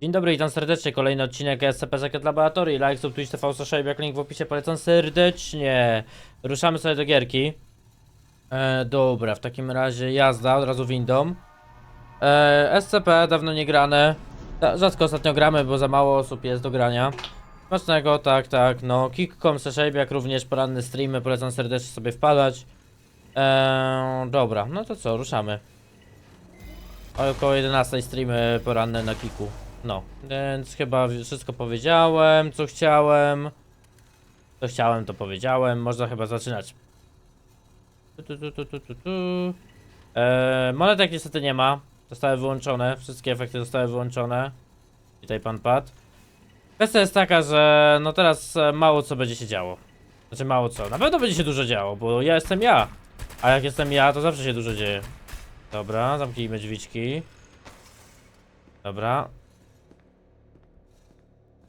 Dzień dobry, witam serdecznie. Kolejny odcinek SCP Zakret Laboratorii. Like, sub, Twitch, TV, social, jak link w opisie. Polecam serdecznie. Ruszamy sobie do gierki. E, dobra, w takim razie jazda, od razu windą. E, SCP, dawno nie grane. Rzadko ostatnio gramy, bo za mało osób jest do grania. Smacznego, tak, tak, no. Kick.com, jak również poranne streamy, polecam serdecznie sobie wpadać. E, dobra, no to co, ruszamy. Około 11 streamy poranne na Kiku. No, więc chyba wszystko powiedziałem, co chciałem. Co chciałem, to powiedziałem. Można chyba zaczynać. Tu, tu, tu, tu, tu, tu. Eee, monetek niestety nie ma. Zostały wyłączone. Wszystkie efekty zostały wyłączone. Witaj pan Pat. Kwestia jest taka, że no teraz e, mało co będzie się działo. Znaczy mało co. Na pewno będzie się dużo działo, bo ja jestem ja. A jak jestem ja, to zawsze się dużo dzieje. Dobra, zamknijmy drzwiczki. Dobra.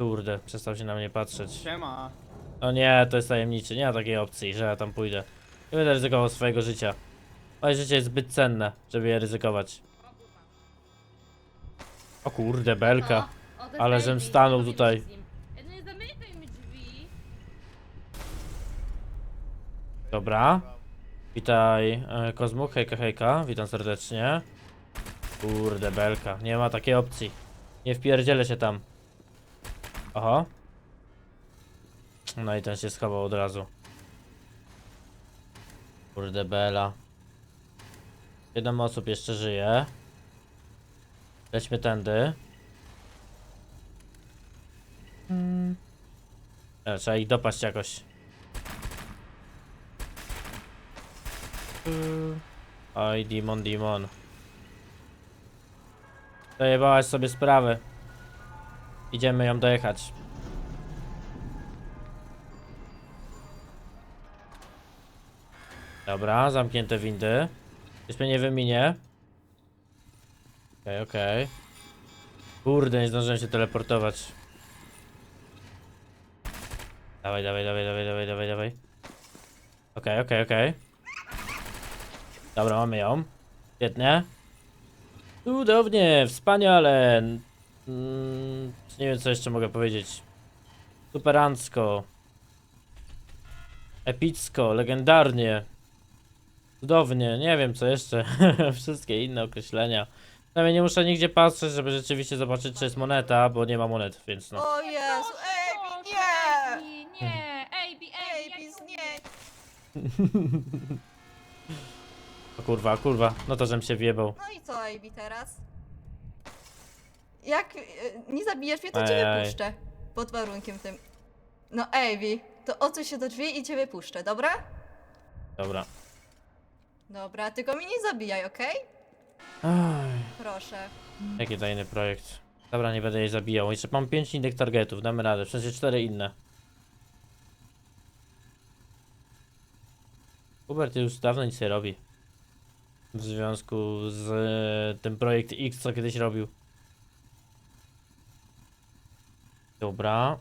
Kurde, przestał się na mnie patrzeć. Siema. O nie, to jest tajemniczy. Nie ma takiej opcji, że ja tam pójdę. Nie będę ryzykował swojego życia. Moje życie jest zbyt cenne, żeby je ryzykować. O kurde, belka. O, o, to Ale żem stanął tutaj. No nie zamykaj mi drzwi. Dobra. Witaj, e, Kozmuk, hejka, hejka. Witam serdecznie. Kurde, belka. Nie ma takiej opcji. Nie wpierdzielę się tam. Oho. No i ten się schował od razu. Kurde, bela. Siedem osób jeszcze żyje. Lećmy tędy. Hmm. E, Trzeba ich dopaść jakoś. Oj, Dimon, Dimon. Dojebałaś sobie sprawę. Idziemy ją dojechać. Dobra, zamknięte windy. Już mnie nie wyminie. Okej, okej. Kurde, nie zdążyłem się teleportować. Dawaj, dawaj, dawaj, dawaj, dawaj, dawaj, dawaj. Okej, okej, okej. Dobra, mamy ją. Świetnie. Cudownie, wspaniale. Mm, nie wiem, co jeszcze mogę powiedzieć. Superancko. Epicko, legendarnie. Cudownie, nie wiem co jeszcze. Wszystkie inne określenia. Przynajmniej nie muszę nigdzie patrzeć, żeby rzeczywiście zobaczyć, czy jest moneta, bo nie ma monet, więc no. O Jezu, Ej, nie! Nie, Ejbi, Ejbi, Ej, nie! O kurwa, kurwa, no to żem się wjebał. No i co, Ejbi, teraz? Jak y, nie zabijesz mnie, to cię wypuszczę. Pod warunkiem tym. No, Ejbi, to odsuń się do drzwi i cię wypuszczę, dobra? Dobra. Dobra, tylko mnie nie zabijaj, okej? Aj. Proszę. Jaki tajny projekt. Dobra, nie będę jej zabijał. Jeszcze mam 5 innych targetów, damy radę. W sensie 4 inne. Hubert już dawno nic nie robi. W związku z e, tym projekt X, co kiedyś robił. Dobra.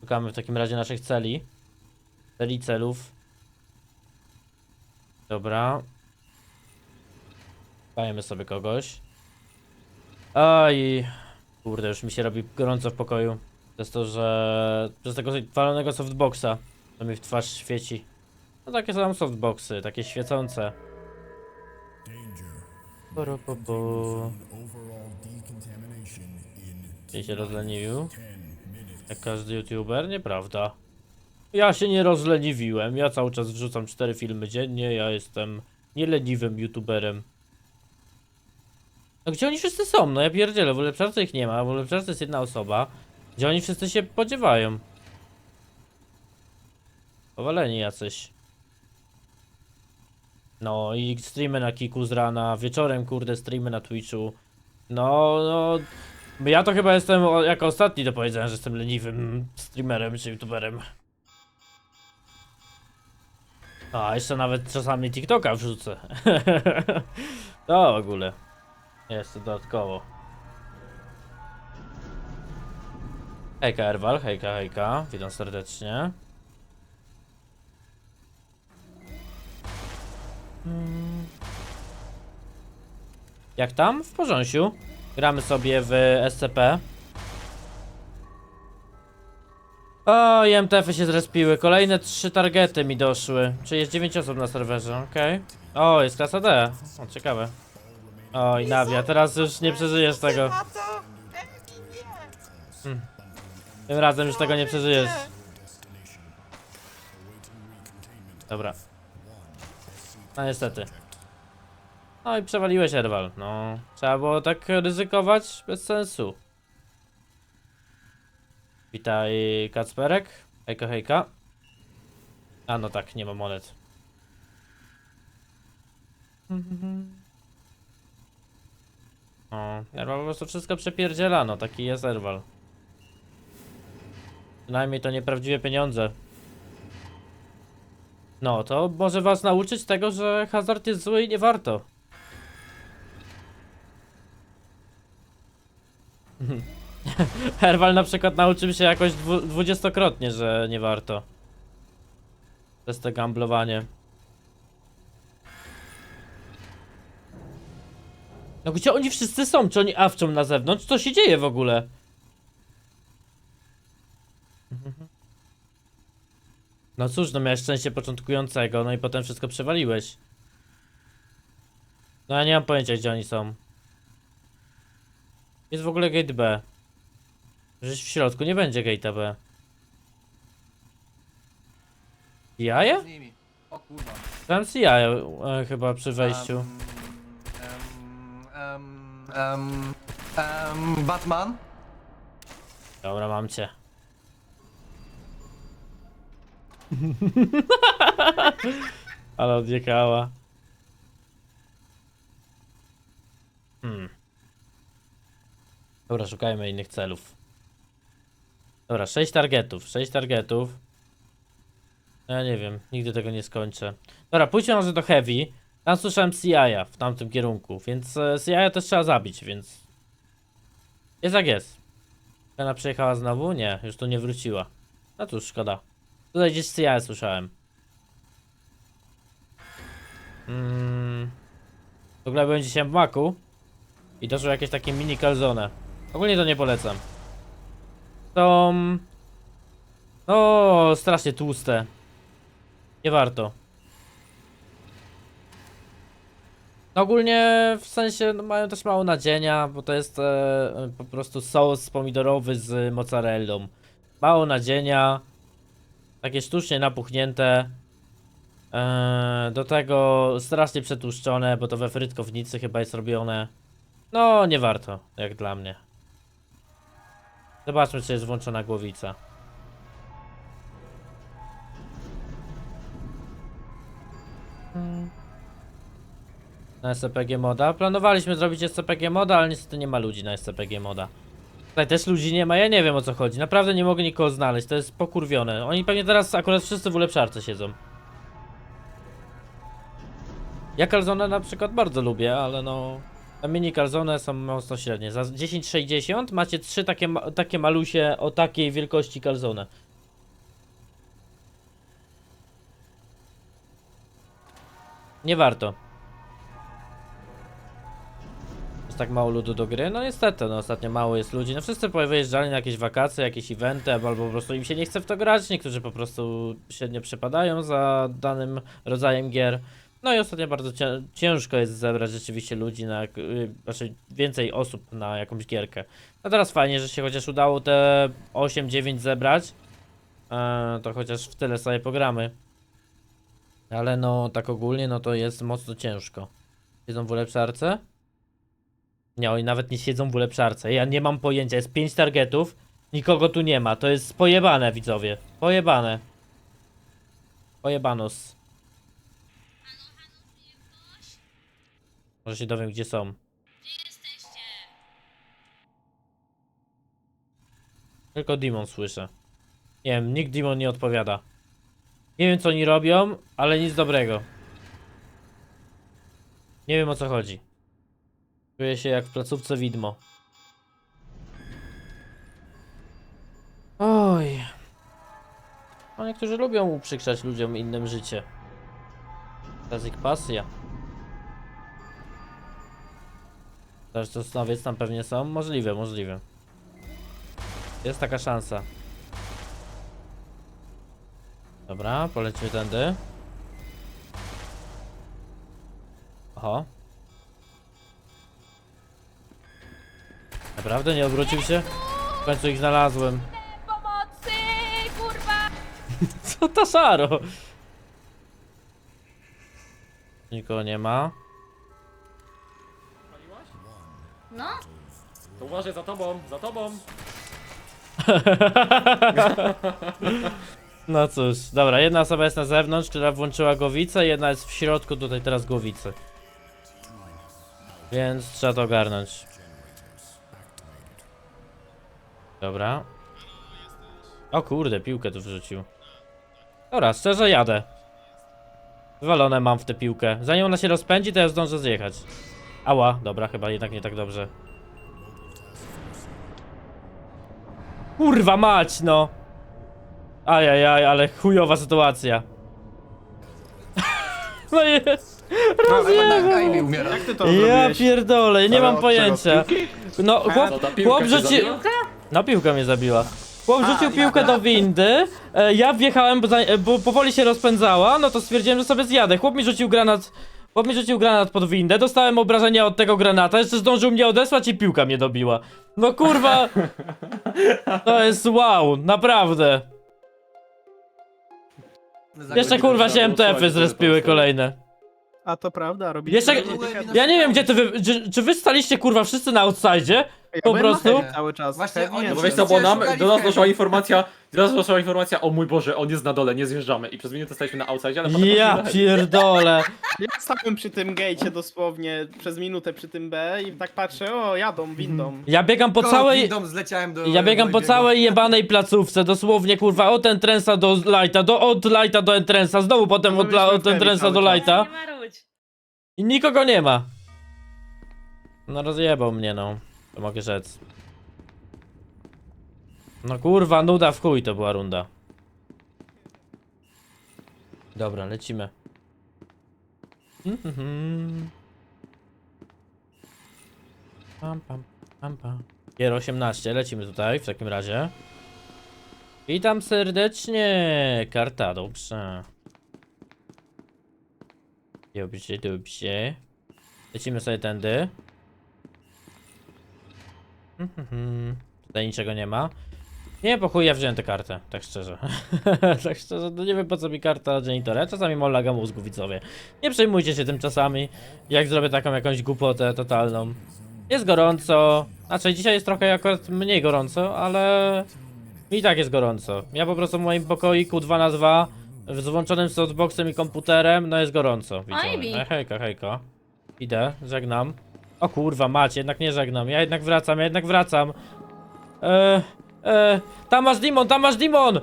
Szukamy w takim razie naszych celi. Celi celów. Dobra. Dajemy sobie kogoś. Oj, kurde, już mi się robi gorąco w pokoju. Przez to, że przez tego walonego softboxa, to mi w twarz świeci. No takie są softboxy, takie świecące. Poro, po, po. I się rozleniwił. Jak każdy youtuber, nieprawda. Ja się nie rozleniwiłem, ja cały czas wrzucam 4 filmy dziennie, ja jestem nieleniwym youtuberem. No gdzie oni wszyscy są? No ja pierdzielę, w ulepszarce ich nie ma, w ulepszarce jest jedna osoba. Gdzie oni wszyscy się podziewają? Powaleni jacyś. No i streamy na Kiku z rana, wieczorem kurde streamy na Twitchu. No, no... Ja to chyba jestem jako ostatni do powiedzenia, że jestem leniwym streamerem czy youtuberem. A, jeszcze nawet czasami TikToka wrzucę. to w ogóle. Jeszcze dodatkowo. Hejka Erwal, hejka, hejka, witam serdecznie. Mm. Jak tam? W porządku. Gramy sobie w SCP. O, MTF-y się zrespiły. Kolejne trzy targety mi doszły. Czyli jest 9 osób na serwerze, okej. Okay. O, jest klasa D. O, ciekawe. Oj, Nawia, teraz już nie przeżyjesz tego. Hm. Tym razem już tego nie przeżyjesz. Dobra. No niestety. No i przewaliłeś Erwal. No, trzeba było tak ryzykować bez sensu. Witaj Kacperek. Hejka, hejka. A no tak, nie ma monet. O, Erwal po prostu wszystko przepierdziela, no taki jest Erwal. Przynajmniej to nieprawdziwe pieniądze. No, to może was nauczyć tego, że hazard jest zły i nie warto. Herwal na przykład nauczył się jakoś dwu, dwudziestokrotnie, że nie warto. Przez to gamblowanie. No gdzie oni wszyscy są? Czy oni awczą na zewnątrz? Co się dzieje w ogóle? No cóż, no miałeś szczęście początkującego, no i potem wszystko przewaliłeś. No ja nie mam pojęcia gdzie oni są. Jest w ogóle gate B. Żeś w środku nie będzie gate'a B. Jaja? Z nimi. O kurwa. Tam jaja e, chyba przy wejściu. Em, em, em, em, em, Batman? Dobra, mam cię. Ale odjechała. Hmm. Dobra, szukajmy innych celów. Dobra, 6 targetów, 6 targetów. Ja nie wiem, nigdy tego nie skończę. Dobra, pójdźmy może do Heavy. Tam słyszałem CI'a w tamtym kierunku, więc e, CI'a też trzeba zabić, więc... Jest jak jest. Ona przyjechała znowu? Nie, już tu nie wróciła. No cóż, szkoda. Tutaj gdzieś CIA słyszałem. Mm. W ogóle byłem dzisiaj w Maku i doszło jakieś takie mini calzone. Ogólnie to nie polecam. To... No, strasznie tłuste. Nie warto. No Ogólnie w sensie no, mają też mało nadzienia, bo to jest e, po prostu sos pomidorowy z mozzarellą. Mało nadzienia, takie sztucznie napuchnięte. E, do tego strasznie przetłuszczone, bo to we frytkownicy chyba jest robione. No, nie warto, jak dla mnie. Zobaczmy, czy jest włączona głowica. Na SCPG moda. Planowaliśmy zrobić SCPG moda, ale niestety nie ma ludzi na SCPG moda. Tutaj też ludzi nie ma, ja nie wiem o co chodzi. Naprawdę nie mogę nikogo znaleźć, to jest pokurwione. Oni pewnie teraz akurat wszyscy w ulepszarce siedzą. Ja calzone na przykład bardzo lubię, ale no... Mini calzone są mocno średnie. Za 10,60 macie trzy takie, takie malusie o takiej wielkości calzone. Nie warto. Jest tak mało ludu do gry? No niestety, no ostatnio mało jest ludzi. No wszyscy wyjeżdżali na jakieś wakacje, jakieś eventy, albo po prostu im się nie chce w to grać. Niektórzy po prostu średnio przepadają za danym rodzajem gier. No i ostatnio bardzo cię- ciężko jest zebrać rzeczywiście ludzi na, y, znaczy więcej osób na jakąś gierkę. No teraz fajnie, że się chociaż udało te 8-9 zebrać. E, to chociaż w tyle sobie pogramy. Ale no tak ogólnie, no to jest mocno ciężko. Siedzą w ulepszarce? Nie, oni nawet nie siedzą w ulepszarce. Ja nie mam pojęcia, jest 5 targetów, nikogo tu nie ma. To jest pojebane, widzowie. Pojebane. Pojebanos. Może się dowiem, gdzie są. Tylko Demon słyszę. Nie wiem, nikt Demon nie odpowiada. Nie wiem, co oni robią, ale nic dobrego. Nie wiem, o co chodzi. Czuję się jak w placówce widmo. Oj. No niektórzy lubią uprzykrzać ludziom innym życie. To pasja. Też to snowiec tam pewnie są? Możliwe, możliwe. Jest taka szansa. Dobra, polecimy tędy. Oho. Naprawdę nie obrócił się? W końcu ich znalazłem. Pomocy, kurwa! Co to szaro? Nikogo nie ma. To uważaj za tobą, za tobą. No cóż, dobra, jedna osoba jest na zewnątrz, która włączyła głowicę, jedna jest w środku tutaj teraz głowicy. Więc trzeba to ogarnąć. Dobra. O kurde, piłkę tu wrzucił. Dobra, szczerze jadę. Wywalone mam w tę piłkę. Zanim ona się rozpędzi, to ja zdążę zjechać. Ała, dobra, chyba jednak nie tak dobrze. Kurwa mać, no! Ajajaj, ale chujowa sytuacja. No jest. Jednak Ivy umiera. Jak ty to Ja zrobiłeś? pierdolę, nie Ale mam pojęcia. No, chłop, ta piłka chłop cię rzucił... zabiła? No piłka mnie zabiła. Chłop rzucił piłkę do windy, e, ja wjechałem, bo, za, e, bo powoli się rozpędzała, no to stwierdziłem, że sobie zjadę. Chłop mi rzucił granat, chłop mi rzucił granat pod windę, dostałem obrażenia od tego granata, jeszcze zdążył mnie odesłać i piłka mnie dobiła. No kurwa, to jest wow, naprawdę. Jeszcze kurwa się MTF-y zrespiły kolejne. A to prawda, robisz. Jeszcze, ja nie wiem gdzie ty wy, czy, czy wy staliście kurwa wszyscy na outside? po prostu? cały czas. Właśnie Pewnie oni- jest. No bo wiesz co, bo nam, do nas doszła informacja, nas doszła informacja, o mój Boże, on jest na dole, nie zjeżdżamy. I przez minutę staliśmy na outside, ale potem Ja poszliśmy na pierdolę. Ja stałem przy tym gate'cie dosłownie przez minutę przy tym B i tak patrzę, o jadą windą. Ja biegam po całej... Dom zleciałem do... Ja biegam do po całej jebanej placówce, dosłownie kurwa od entrensa do lighta, do, od lighta do entrensa, znowu potem od, la- od entrensa do lighta nie marudź. i nikogo nie ma. No rozjebał mnie no, to mogę rzec. No kurwa, nuda w chuj to była runda. Dobra, lecimy. Pam, pam, pam, pam. Gier 18, lecimy tutaj w takim razie. Witam serdecznie, karta, dobrze. Dobrze, dobrze. Lecimy sobie tędy. Mhm. Tutaj niczego nie ma. Nie, po chuj ja wziąłem tę kartę, tak szczerze. tak szczerze, no nie wiem po co mi karta genitora. Czasami mam laga mózgu, widzowie. Nie przejmujcie się tym czasami, jak zrobię taką jakąś głupotę totalną. Jest gorąco. Znaczy, dzisiaj jest trochę akurat mniej gorąco, ale i tak jest gorąco. Ja po prostu w moim pokoiku 2 na 2 z włączonym softboxem i komputerem, no jest gorąco. widzowie. E, hejka, hejka. Idę, żegnam. O kurwa, macie, jednak nie żegnam. Ja jednak wracam, ja jednak wracam. E, e, tam masz Dimon, tam masz Dimon!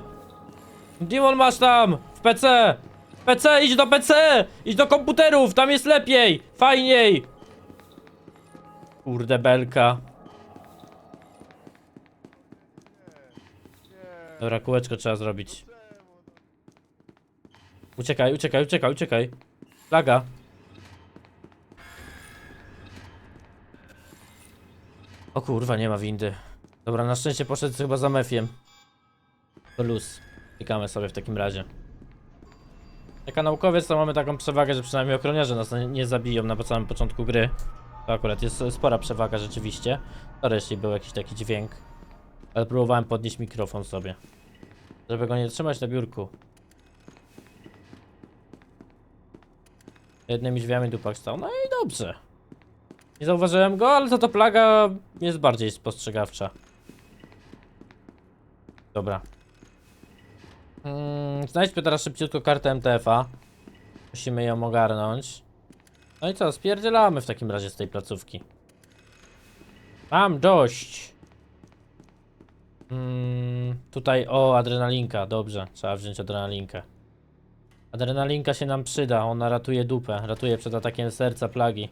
Dimon masz tam! W PC! W PC, idź do PC! Idź do komputerów, tam jest lepiej! Fajniej! Kurde belka. Dobra, kółeczko trzeba zrobić. Uciekaj, uciekaj, uciekaj, uciekaj. Laga. O kurwa, nie ma windy. Dobra, na szczęście poszedł chyba za mefiem. To luz. Klikamy sobie w takim razie. Jako naukowiec to mamy taką przewagę, że przynajmniej ochroniarze nas nie- nie zabiją na samym początku gry. To akurat jest spora przewaga rzeczywiście. Sorry, jeśli był jakiś taki dźwięk. Ale próbowałem podnieść mikrofon sobie. Żeby go nie trzymać na biurku. Jednymi drzwiami dupak stał. No i dobrze. Nie zauważyłem go, ale to to plaga jest bardziej spostrzegawcza. Dobra. Mm, znajdźmy teraz szybciutko kartę MTF-a. Musimy ją ogarnąć. No i co, spierdzielamy w takim razie z tej placówki. Mam dość. Mm, tutaj, o, adrenalinka, dobrze, trzeba wziąć adrenalinkę. Adrenalinka się nam przyda, ona ratuje dupę, ratuje przed atakiem serca plagi.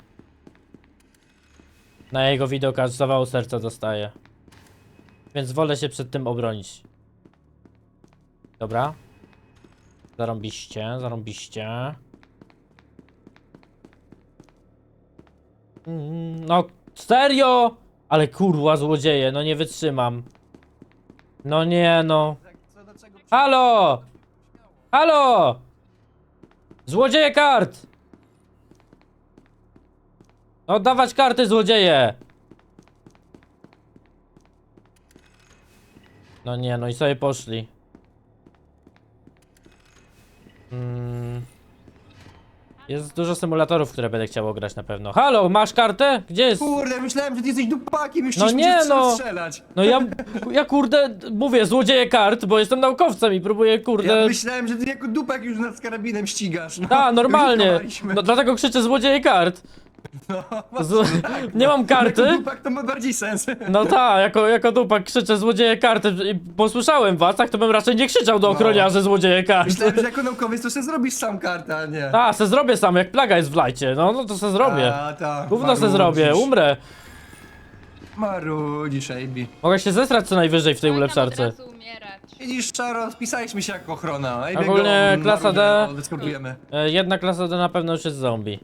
Na jego widok aż zawału serca dostaje. Więc wolę się przed tym obronić. Dobra. Zarąbiście, zarąbiście. Mm, No, serio? Ale kurwa złodzieje, no nie wytrzymam. No nie no. Halo! Halo! Złodzieje kart! Oddawać karty, złodzieje! No nie, no i sobie poszli. Mm. Jest dużo symulatorów, które będę chciał grać na pewno. Halo, masz kartę? Gdzie jest? Kurde, myślałem, że ty jesteś dupakiem, już No nie, no. strzelać. No ja, ja kurde, mówię, złodzieje kart, bo jestem naukowcem i próbuję, kurde... Ja myślałem, że ty jako dupak już nas z karabinem ścigasz. No, A, normalnie. No dlatego krzyczę złodzieje kart. No, Z... tak. Nie mam Jako karty. dupak to ma bardziej sens. No tak, jako, jako dupak krzyczę złodzieje karty i posłyszałem was, tak to bym raczej nie krzyczał do No. ochroniarzy złodzieje kart. Myślałem, że jako naukowiec to sobie zrobisz sam kartę, a nie. A, se zrobię sam, jak plaga jest w lajcie. No, no to se zrobię. A, tak. Gówno se zrobię, umrę. Marudzisz, Ejbi. Mogę się zesrać co najwyżej w tej Oj, tam ulepszarce. od razu umierać. Widzisz, Czaro, spisaliśmy się jako ochrona. Ejbiego Ogólnie klasa D. E, Jedna klasa to na pewno już jest zombie.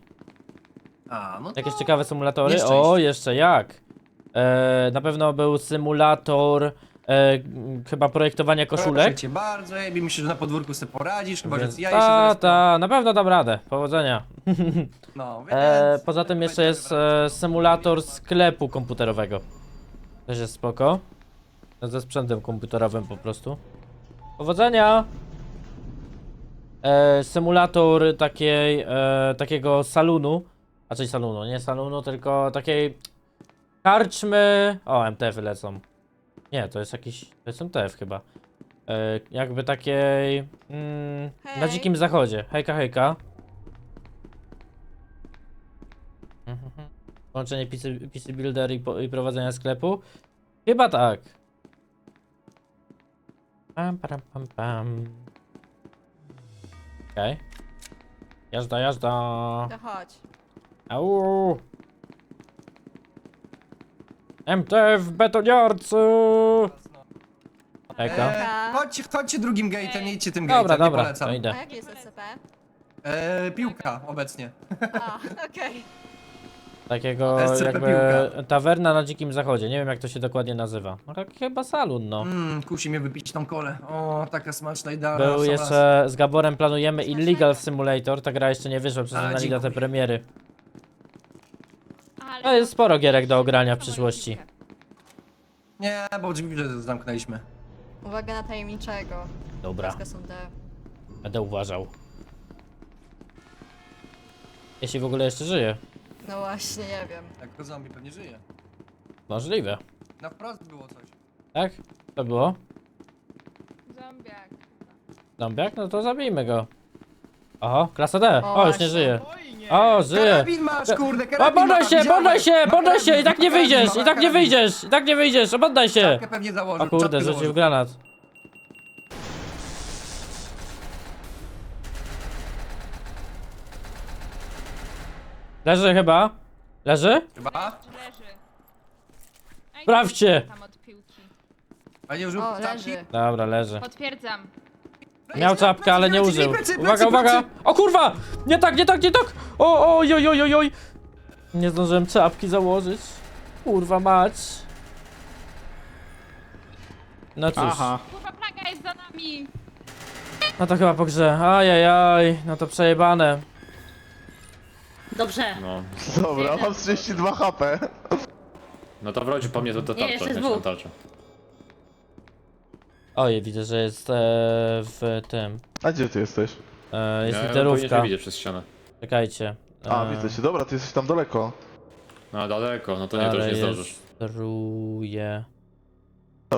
A, no to... Jakieś ciekawe symulatory? O, jeszcze jak. E, na pewno był symulator e, chyba projektowania Proszę koszulek. cię bardzo, Ejbi, myślę, że na podwórku sobie poradzisz, chyba, że Więc ja się ta, zaraz... ta, na pewno dam radę. Powodzenia. No, więc... E, poza tym jeszcze jest e, symulator sklepu komputerowego. Też jest spoko. Ze sprzętem komputerowym po prostu. Powodzenia! E, symulator takiej, e, takiego salonu. A czyli salonu, nie salonu, tylko takiej karczmy. O, MTF-y lecą. Nie, to jest jakiś. To jest MTF chyba. E, jakby takiej. Mm, na Hej. dzikim zachodzie. Hejka, hejka. Mhm. Połączenie PC, PC Builder i, po, i prowadzenia sklepu? Chyba tak. Pam, pam, pam, pam. Okej. Jazda, jazda. To chodź. Au. MTF betoniarcy. Hejka. E, chodźcie, chodźcie drugim gate'em, nie idźcie tym gate'em, Dobra, nie dobra, polecam. to A idę. jaki jest SCP? E, piłka obecnie. A, okej. Takiego SCP jakby piłka. tawerna na dzikim zachodzie. Nie wiem jak to się dokładnie nazywa. No tak chyba salon, no. Mmm, kusi mnie wypić tą kolę. O, taka smaczna idealna. Był jeszcze z Gaborem planujemy Illegal Simulator. Ta gra jeszcze nie wyszła, przez A, na dziękuję. premiery. No jest sporo gierek do ogrania w przyszłości. Nie, bo drzwi zamknęliśmy. Uwaga na tajemniczego. Dobra, Paska są D. będę uważał. Jeśli w ogóle jeszcze żyje. No właśnie, nie wiem. Jak zombie pewnie żyje. Możliwe. Na wprost było coś. Tak? To było? Zombiak. Zombiak? No to zabijmy go. Oho, klasa D. O, O, już nie żyje. Oj, O, żyje. Karabin masz, kurde, O, karabin masz, się, poddaj się, się, i tak nie karabin, wyjdziesz, i tak nie wyjdziesz, i tak nie wyjdziesz, poddaj się. Czapkę pewnie założył, O kurde, czapkę rzucił założył. granat. Leży chyba. Leży? Chyba? Leży. Ej, Sprawdźcie. Tam od piłki. A nie użył O, czapki? leży. Dobra, leży. Potwierdzam. Miał czapkę, ale nie użył. Uwaga, uwaga! O kurwa! Nie tak, nie tak, nie tak! O, oj, oj, oj, oj, oj! Nie zdążyłem czapki założyć. Kurwa mać. No cóż, Aha. Kurwa, plaga jest za nami. no to chyba po grze. Ajajaj, no to przejebane. Dobrze. No. Dobra, mam 32 HP. No to wróć po mnie to, to Nie, tarcza, jeszcze dwóch. na tarczę. Oj, widzę, że jest e, w tym. A gdzie ty jesteś? E, jest Ja literówka. widzieć przez ścianę. Czekajcie. A, E, widzę cię. Dobra, ty jesteś tam daleko. No daleko, no to nie, to już nie zdążysz. Rejestruję.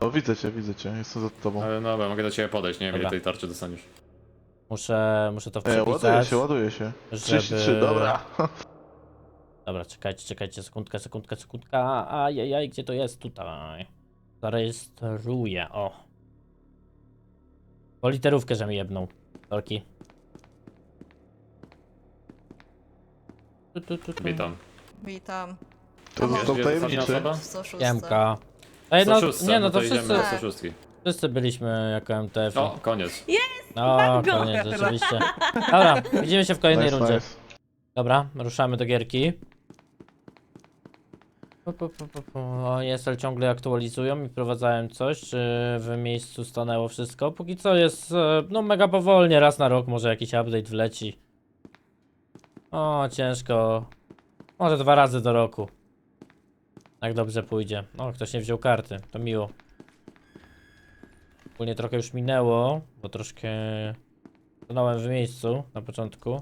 No, widzę cię, widzę cię. Jestem za tobą. Ale no, bo mogę do ciebie podejść, nie wiem ile Dobra. tej tarczy dostaniesz. Muszę, muszę to E, ładuję przepisać. się, ładuję się. żeby- 33, dobra. Dobra, czekajcie, czekajcie, sekundkę, sekundkę, sekundka. Ajajaj, gdzie to jest? Tutaj. Zarejestruję, o. Po literówkę, że mi jebną. Torki. Tu, tu, tu, tu. Witam. Witam. To został Wiesz, gdzie jest ostatnia tajemniczy. osoba? W 106. Siemka. Ej, no, 106, nie no, to idziemy wszyscy, do Tak. 106. wszyscy byliśmy jako MTF. O, koniec. No, mam go. koniec, rzeczywiście. Dobra, widzimy się w kolejnej Nice, rundzie. nice. Dobra, ruszamy do gierki. Pu, pu, pu, pu, pu. O, ESL ciągle aktualizują i wprowadzają coś, czy w miejscu stanęło wszystko? Póki co jest, e, no mega powolnie, raz na rok może jakiś update wleci. O, ciężko. Może dwa razy do roku. Jak dobrze pójdzie. O, ktoś nie wziął karty, to miło. Ogólnie trochę już minęło, bo troszkę stanąłem w miejscu na początku.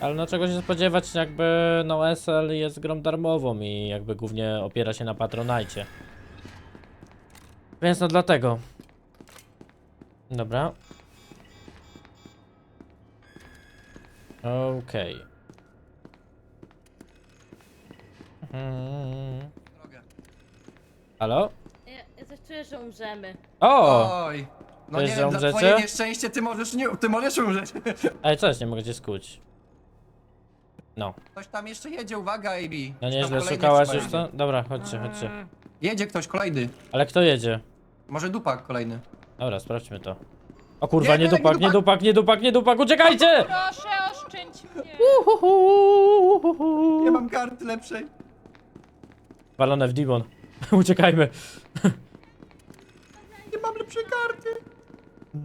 Ale no czego się spodziewać, jakby no SL jest grą darmową i jakby głównie opiera się na Patronite. Więc no dlatego. Dobra. Okej. Mhm. Drogę. Halo? Ja, ja coś czuję, że umrzemy. O! Oj. No Wiesz, nie że wiem, za umrzecie? twoje nieszczęście ty możesz nie, ty możesz umrzeć. Ej, coś, nie mogę cię skuć. No. Ktoś tam jeszcze jedzie, uwaga, AB. No Tam nieźle kolejny szukałaś chyba już jedzie. to? Dobra, chodźcie, chodźcie. Jedzie ktoś kolejny. Ale kto jedzie? Może dupak kolejny. Dobra, sprawdźmy to. O kurwa, Nie, nie nie, dupak, nie nie dupak, nie dupak, nie dupak, uciekajcie! Proszę oszczędź mnie. Nie mam karty lepszej. Walone w demon. Uciekajmy. Nie mam lepszej karty.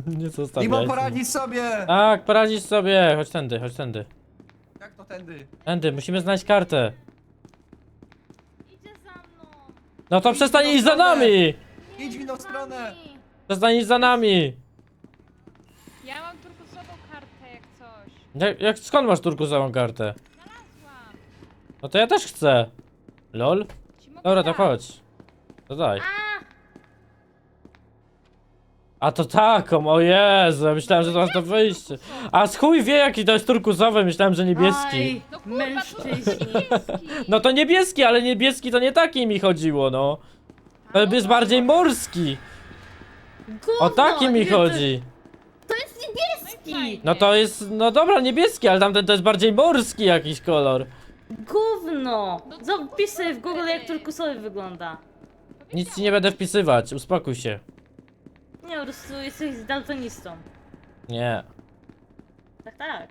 Nie Nie zostawiaj. mam poradzić sobie. Tak, poradzisz sobie. Chodź tędy, chodź tędy. Tędy? Tędy, musimy znaleźć kartę. Idzie za mną. No to przestań iść za nami! Idź w inną stronę. Przestań iść za nami! Ja mam turkusową kartę jak coś. Jak, jak skąd masz turkusową kartę? Znalazłam. No to ja też chcę. Lol? Ci mogę Dobra, to dać. chodź. To daj. A to taką, o Jezu, ja myślałem, że to masz to wyjście. A chuj wie jaki to jest turkusowy, myślałem, że niebieski. Aj, No kurwa, mężczyźni. No to niebieski, ale niebieski to nie taki mi chodziło, no. To jest bardziej morski. Gówno, O taki mi to- chodzi. To jest niebieski. No to jest, no dobra, niebieski, ale tamten to jest bardziej morski jakiś kolor. Gówno. Zapisz sobie w Google jak turkusowy wygląda. Nic ci nie będę wpisywać, uspokój się. Nie, po prostu jesteś daltonistą. Nie. Tak, tak.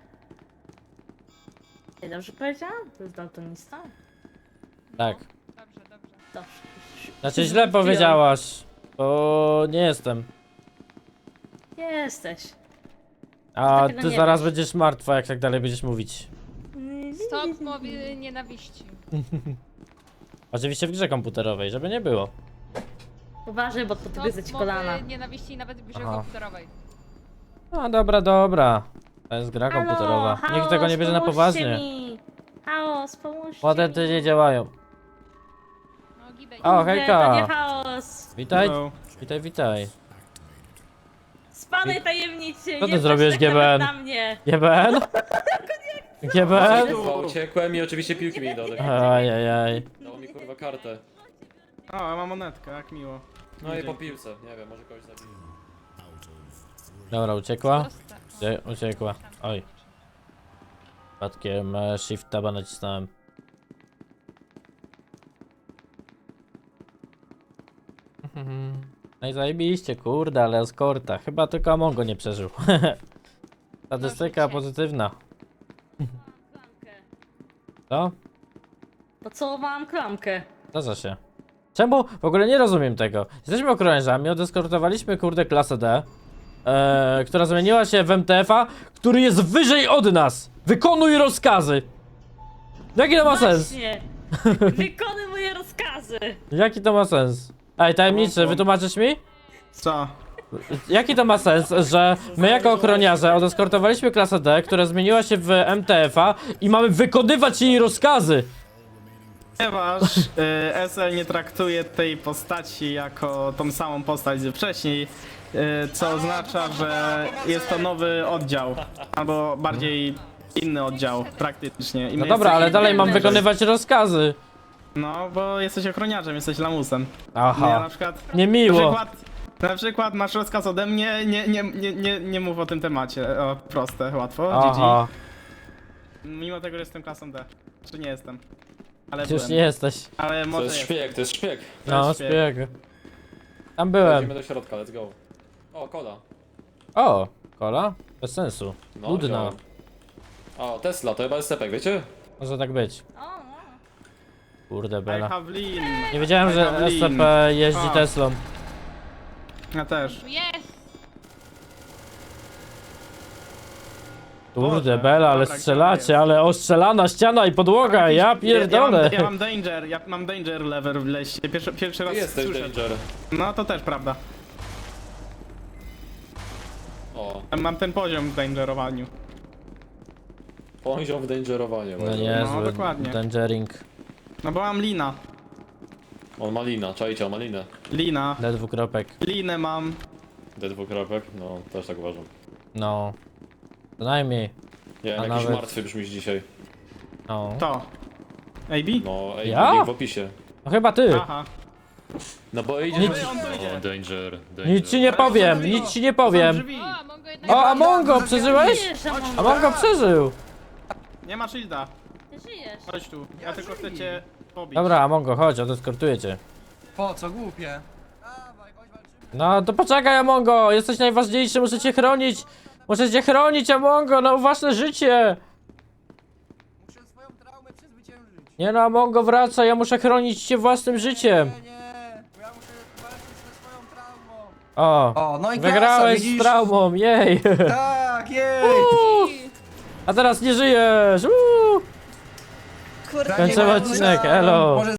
Nie dobrze powiedziałam? To jest daltonista? Tak. Dobrze, dobrze. Dobrze. Znaczy źle powiedziałaś. Bo nie jestem. Jesteś. A Tego ty nie zaraz wiesz. będziesz martwa, jak tak dalej będziesz mówić. Stop mowy nienawiści. Oczywiście w grze komputerowej, żeby nie było. Uważaj, bo podgryzę ci Stop kolana. nienawiści nawet w grze Aha. komputerowej. No dobra, dobra. To jest gra komputerowa. Halo, Nikt tego nie bierze na pomóżcie poważnie. Mi. Chaos, pomóżcie mi. nie działają. No. O, hejka. To nie chaos. Witaj, No. witaj, witaj. Spadaj tajemnicy. Co ty nie zrobiłeś, patrz tak nawet GBN? na mnie. GBN? GBN? Kurwa, uciekłem i oczywiście piłki mi dodał. Ajajaj. Dało mi kurwa kartę. O, ja mam monetkę, jak miło. No i po piłce, nie wiem, może kogoś zabiję. Dobra, uciekła? Proste. Uciekła? Oj. Przypadkiem e, shift taba nacisnąłem. No i zajebiście, kurde, ale eskorta. Chyba tylko Amongo nie przeżył. Statystyka Możecie. pozytywna. Klamkę. Co? Pocałowałam klamkę. Zdarza się. Czemu? W ogóle nie rozumiem tego. Jesteśmy okrążami, odeskortowaliśmy kurde klasę D, e, która zmieniła się w MTF-a, który jest wyżej od nas. Wykonuj rozkazy. Jaki to ma sens? Właśnie. Wykonuj moje rozkazy. Jaki to ma sens? Ej, tajemniczy, wytłumaczysz mi? Co? Jaki to ma sens, że my jako ochroniarze odeskortowaliśmy klasę D, która zmieniła się w MTF-a i mamy wykonywać jej rozkazy? Ponieważ y, SL nie traktuje tej postaci jako tą samą postać z wcześniej, y, co oznacza, że jest to nowy oddział, albo bardziej inny oddział praktycznie. I No dobra, ale dalej mam wykonywać rozkazy. No, bo jesteś ochroniarzem, jesteś lamusem. Aha, na przykład, na niemiło. przykład, na przykład masz rozkaz ode mnie, nie, nie, nie, nie, nie mów o tym temacie. O, proste, łatwo, Aha, GG. Mimo tego, że jestem klasą D. Czy nie jestem? Ale już byłem. nie jesteś. Ale To może jest jest. szpieg, to jest szpieg. No, jest szpieg. szpieg. Tam byłem. Idziemy do środka, let's go. O, kola. O, kola? Bez sensu. No, Nudna. wziąłem. O, Tesla, to chyba jest sepek, wiecie? Może tak być. O, no. Kurde I bela. have lean. Nie wiedziałem, I że have lean. SCP jeździ A. Teslą. Ja też jest! Kurde bela, ale dobra, strzelacie, ale ostrzelana ściana i podłoga, ja pierdolę. Ja, ja, mam, ja mam danger, ja mam danger lever w lesie. Pierwszy, pierwszy raz jesteś słyszę. danger. No to też prawda. O, Mam ten poziom w dangerowaniu. poziom w dangerowaniu. No właśnie. nie, No, dokładnie. Dangering. No bo mam lina. On ma lina, czajcie, on ma linę. Lina. D dwukropek. Linę mam. D dwukropek? No, też tak uważam. No. Co najmniej. Nie, A jakiś nawet- martwy brzmisz dzisiaj. No. To. AB? No, ej, Ja? link w opisie. No chyba ty. Aha. No bo idzie... Nic- on. O, danger, danger. Nic ci nie powiem, nic ci nie powiem. Drzwi. O, a Mongo jednak... O, Amongo, przeżyłeś? Żyjesz, Among. Amongo przeżył. Nie ma shielda. Ty żyjesz. Chodź tu. Ja tylko chcę cię pobić. Dobra, Amongo, chodź, odeskortuję cię. Po co, głupie? No to poczekaj, Amongo, jesteś najważniejszy, muszę cię chronić. Muszę cię chronić, Amongo, no własne życie. Muszę swoją traumę przezwyciężyć. Nie no, Amongo, wraca, ja muszę chronić cię własnym życiem. Nie, nie, bo ja muszę walczyć ze swoją traumą. O, O, no i klasa, wygrałeś z widzisz? traumą, jej. Tak, jej! A teraz nie żyjesz. Uuu. Kurde, Kończymy nie odcinek, elo. Może